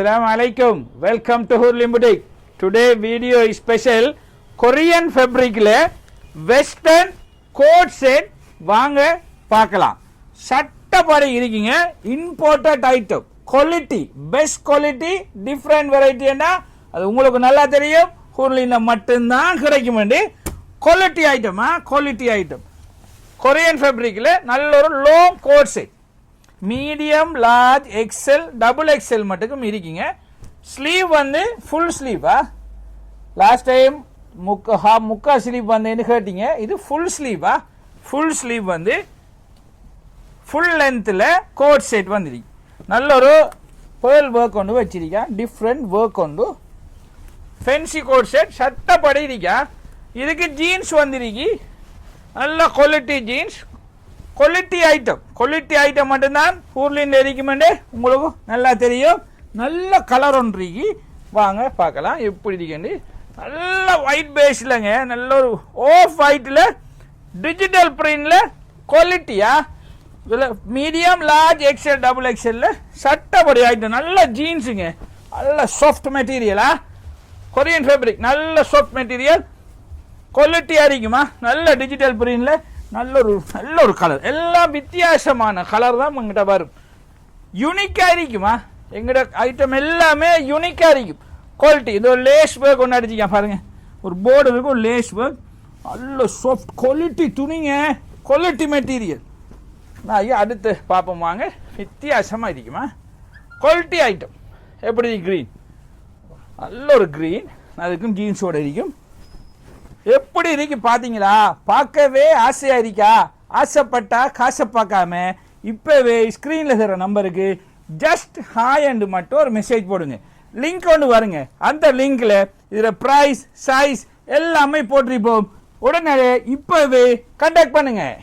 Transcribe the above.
Assalamu alaikum. Welcome to Hurlim Boutique. Today video is special. Korean fabricல western coat set வாங்க பார்க்கலாம். சட்டப்படி இருக்கீங்க. Imported item quality best quality different வெரைட்டின்னா அது உங்களுக்கு நல்லா தெரியும். ஹூர்லியில் மட்டும்தான் கிடைக்கும் குவாலிட்டி ஐட்டமா குவாலிட்டி ஐட்டம் கொரியன் ஃபேப்ரிக்கில் நல்ல ஒரு low coat set medium large XL double XL மட்டுக்கும் இருக்கீங்க ஸ்லீவ் வந்து ஃபுல் ஸ்லீவா லாஸ்ட் டைம் முக்கா ஹா முக்கா ஸ்லீவ் வந்தேன்னு கேட்டீங்க. இது ஃபுல் ஸ்லீவா ஃபுல் ஸ்லீவ் வந்து ஃபுல் லென்த்தில் கோட் செட் வந்துருக்கு. நல்ல ஒரு பேர்ல் ஒர்க் கொண்டு வச்சிருக்கேன். டிஃப்ரெண்ட் ஒர்க் கொண்டு ஃபென்சி கோட் செட் சட்டப்படி இருக்கா இதுக்கு ஜீன்ஸ் வந்துருக்கி. நல்ல quality jeans quality item quality item மட்டும்தான் பொருளின் இருக்குமெண்டே உங்களுக்கு நல்லா தெரியும். நல்ல கலர் ஒன்றிக்கு வாங்க பார்க்கலாம். எப்படி இருக்குன்னு. நல்ல ஒயிட் பேஸில்ங்க நல்ல ஒரு ஆஃப் ஒயிட்டில் டிஜிட்டல் பிரிண்டில் குவாலிட்டியா இதில் மீடியம் லார்ஜ் எக்ஸ்எல் டபுள் எக்ஸ்எல்ல சட்டப்படி ஐட்டம் நல்ல ஜீன்ஸுங்க நல்ல சாஃப்ட் மெட்டீரியலா கொரியன் ஃபேப்ரிக் நல்ல சாஃப்ட் மெட்டீரியல் குவாலிட்டியாக இருக்குமா? நல்ல டிஜிட்டல் பிரிண்டில் நல்ல ஒரு நல்ல ஒரு கலர் எல்லாம் வித்தியாசமான கலர் தான் உங்ககிட்ட வரும். யூனிக்காக இருக்குமா? எங்கள்கிட்ட ஐட்டம் எல்லாமே யூனிக்காக இருக்கும். குவாலிட்டி இது ஒரு லேஸ் ஒர்க் ஒன்று அடிச்சிக்க பாருங்கள் ஒரு போர்டு இருக்கும் லேஸ் ஒர்க் நல்ல சாஃப்ட் குவாலிட்டி துணிங்க. குவாலிட்டி மெட்டீரியல் நான் ஐயா அடுத்து பார்ப்போம் வாங்க. வித்தியாசமாக இருக்குமா? குவாலிட்டி ஐட்டம் எப்படி க்ரீன் நல்ல ஒரு க்ரீன் அதுக்கும் ஜீன்ஸோட இருக்கும். எப்படி இருக்கு பார்த்தீங்களா? பார்க்கவே ஆசையா இருக்கா? ஆசைப்பட்டா காசை பார்க்காம இப்போவே ஸ்க்ரீனில் இருக்கிற நம்பருக்கு ஜஸ்ட் ஹாய் அண்டு மட்டும் ஒரு மெசேஜ் போடுங்க. லிங்க் ஒன்று வருங்க. அந்த லிங்கில் இதில் ப்ரைஸ் சைஸ் எல்லாமே போட்டிருப்போம். உடனே இப்போவே கண்டக்ட் பண்ணுங்கள்